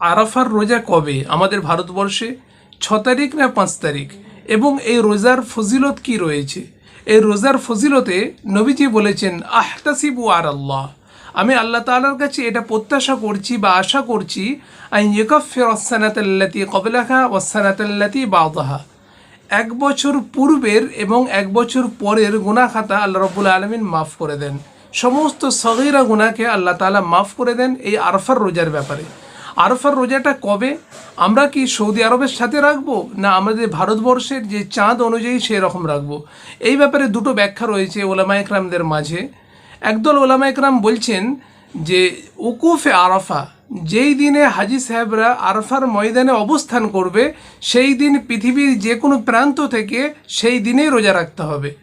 আরাফার রোজা কবে? আমাদের ভারতবর্ষে ছ তারিখ না পাঁচ তারিখ? এবং এই রোজার ফজিলত কি রয়েছে? এই রোজার ফজিলতে নবীজি বলেছেন, আহতাসিবু আর আল্লাহ আমি আল্লাহ তাআলার কাছে এটা প্রত্যাশা করছি বা আশা করছি, আইন ইউকাফির ওসানাতাল্লাতি কবলাহা ওসানাতাল্লাতি বাদাহা। এক বছর পূর্বের এবং এক বছর পরের গুনাহ খাতা আল্লাহ রব্বুল আলমিন মাফ করে দেন। সমস্ত সগিরা গুনাহকে আল্লাহ তাআলা মাফ করে দেন এই আরফার রোজার ব্যাপারে। আরফার রোজাটা কবে? আমরা কি সৌদি আরবের সাথে রাখব? না আমাদের ভারতবর্ষের যে চাঁদ অনুযায়ী সেই রকম রাখব? এই ব্যাপারে দুটো ব্যাখ্যা রয়েছে ওলামা একরামদের মাঝে। একদল ওলামা একরাম বলছেন যে উকুফে আরাফা, যেই দিনে হাজি সাহেবরা আরফার ময়দানে অবস্থান করবে, সেই দিন পৃথিবীর যে কোনো প্রান্ত থেকে সেই দিনেই রোজা রাখতে হবে।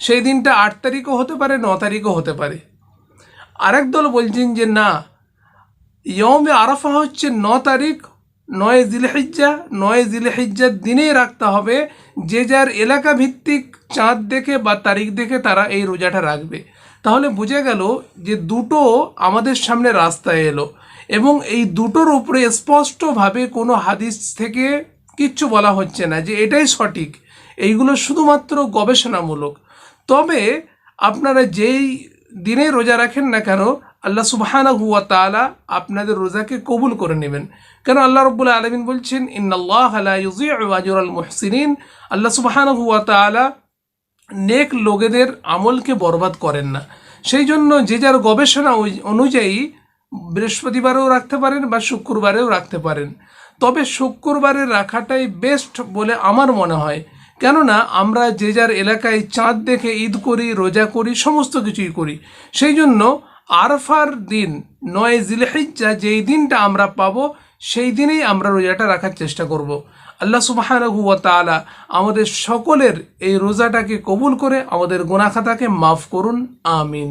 সেই দিনটা আট তারিখও হতে পারে, ন তারিখও হতে পারে। আরেক দল বলছেন যে, না ইয়মে আরাফা হচ্ছে ন তারিখ, নয় জিলহিজ্জা, নয় জিলহিজ্জার দিনেই রাখতে হবে। যে যার এলাকা ভিত্তিক চাঁদ দেখে বা তারিখ দেখে তারা এই রোজাটা রাখবে। তাহলে বোঝা গেল যে দুটো আমাদের সামনে রাস্তায় এলো এবং এই দুটোর উপরে স্পষ্টভাবে কোনো হাদিস থেকে কিচ্ছু বলা হচ্ছে না যে এটাই সঠিক। এইগুলো শুধুমাত্র গবেষণামূলক। তবে আপনারা যেই দিনে রোজা রাখেন না কেন আল্লাহ সুবহানা হুয়া তাআলা আপনাদের রোজাকে কবুল করে নেবেন। কেন আল্লাহ রব্বুল আলমিন বলছেন, ইন্নাল্লাহ লা ইউযিউ আজরাল মুহসিনিন আল্লাহ সুবহানা হুয়া তাআলা নেক লোকেদের আমলকে বরবাদ করেন না। সেই জন্য যে যার গবেষণা অনুযায়ী বৃহস্পতিবারেও রাখতে পারেন বা শুক্রবারেও রাখতে পারেন। তবে শুক্রবারে রাখাটাই বেস্ট বলে আমার মনে হয়। কেননা আমরা যে যার এলাকায় চাঁদ দেখে ঈদ করি, রোজা করি, সমস্ত কিছুই করি। সেই জন্য আরফার দিন, নয় জিলহিজ্জা, যেই দিনটা আমরা পাবো, সেই দিনেই আমরা রোজাটা রাখার চেষ্টা করব। আল্লাহ সুবহানাহু তালা আমাদের সকলের এই রোজাটাকে কবুল করে আমাদের গোনাখাতাকে মাফ করুন, আমিন